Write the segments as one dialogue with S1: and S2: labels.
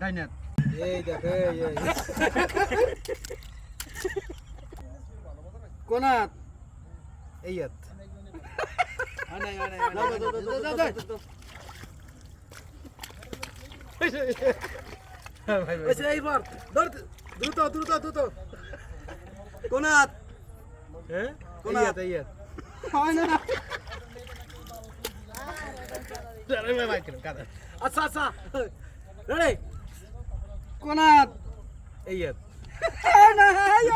S1: ডাইনাত
S2: এই দেখে। কোনাত? এইয়াত। এইবার দ্রুত দ্রুত দ্রুত। কোনাত?
S1: হ্যাঁ
S2: কোনাত?
S1: এইয়াত
S2: হয় না আচ্ছা আচ্ছা। রেডি। কোনাত
S1: এইয়াত ইয়ে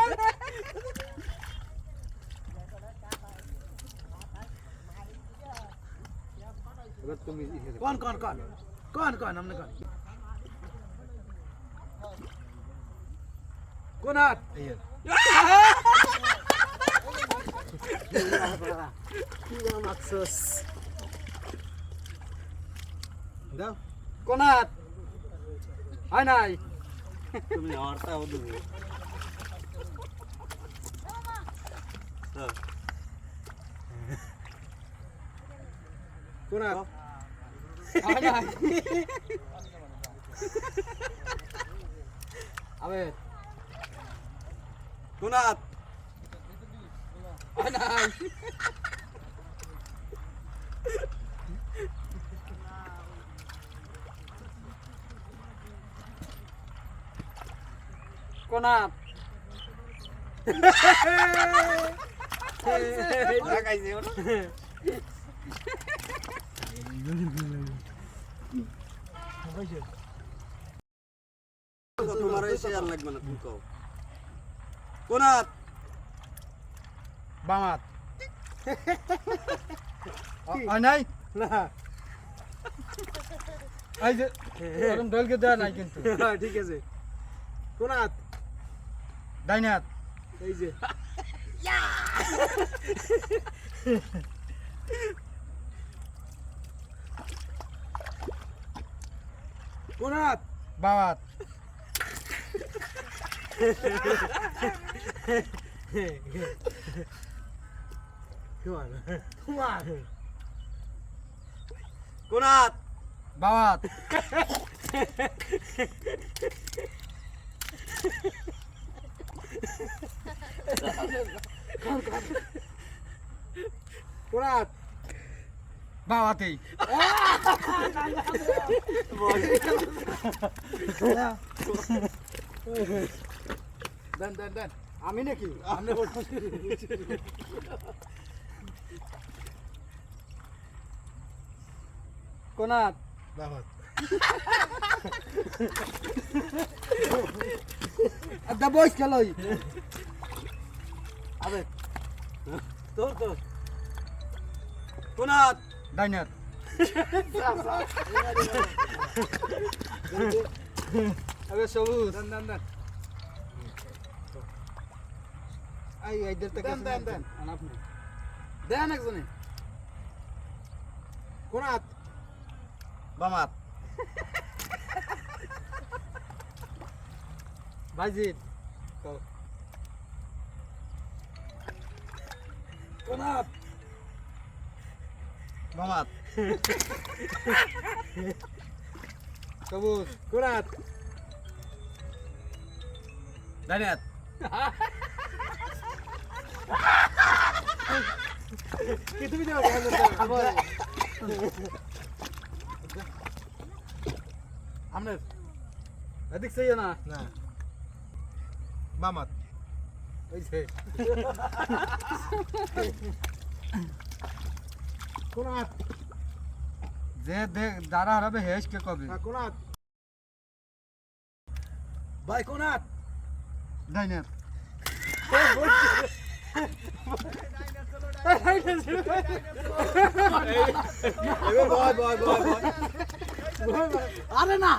S2: কোন কোন কোন। কোন কোন আমনে কোন। কোনাত
S1: এইয়াত
S2: কোনাত হয় নাই?
S1: তুমি আমারটাও দেবে
S2: কোনাত হয় নাই আবে কোনাত। নাই কোনাত
S1: লাগাইছে ওটা
S2: তোমার এসে আর লাগবে না তুমি কও। কোনাত।
S1: বামাত। নাই?
S2: না।
S1: এই যে ওরম দেওয়া নাই কিন্তু।
S2: ঠিক আছে। কোনাত।
S1: ডাইনাত।
S2: এই যে। কোনাত?
S1: বামাত
S2: তোমার। তোমার। কোনাত?
S1: বামাত
S2: কোনাত
S1: বামাতেই
S2: দেন দেন দেন। আমি নাকি? আপনি বয়স খেলোই আবে। তোর তোর কোনাত?
S1: ডাইনাত আবে সবুজ।
S2: দেন দেন দেন।
S1: আই আইদের থেকে
S2: দেন দেন দেন। আপনি দেন একজনে। কোনাত?
S1: বামাত। ভাইজিত
S2: কোনাত
S1: বামাত সবুজ।
S2: কোনাত
S1: ডাইনাত
S2: কি তুমি দেবে? আপনার এদিক চাইও না।
S1: না। বামাত
S2: ওই যে। কোনাত।
S1: যে দেখ দাঁড়া হারাবে হেস কে কবে।
S2: হ্যাঁ কোনাত। ভাই কোনাত।
S1: ডাইনাত
S2: বয় বয় বয় বয়। আরে না।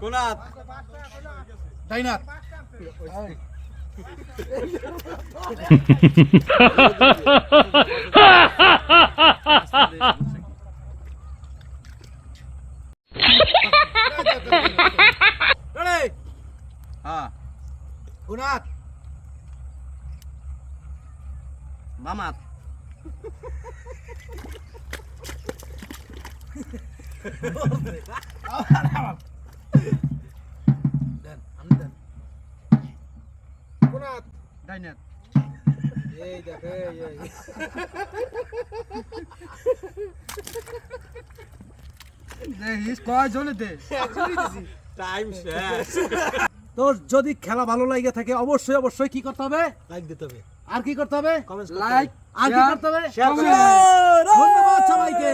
S2: কোনাত।
S1: ডাইনাত হ্যাঁ।
S2: কোনাত।
S1: বামাত
S2: দেন আপনি দেন কোন
S1: ডাইনাত
S2: এই দেখ এই এই
S1: দেখিস কয় জনে দে
S3: টাইম শেষ
S2: তো যদি খেলা ভালো লাগে থাকে অবশ্যই অবশ্যই কি করতে হবে?
S3: লাইক দিতে হবে।
S2: আর কি করতে হবে?
S1: লাইক
S2: আর কি করতে হবে?
S3: করতে হবে।
S2: ধন্যবাদ সবাইকে।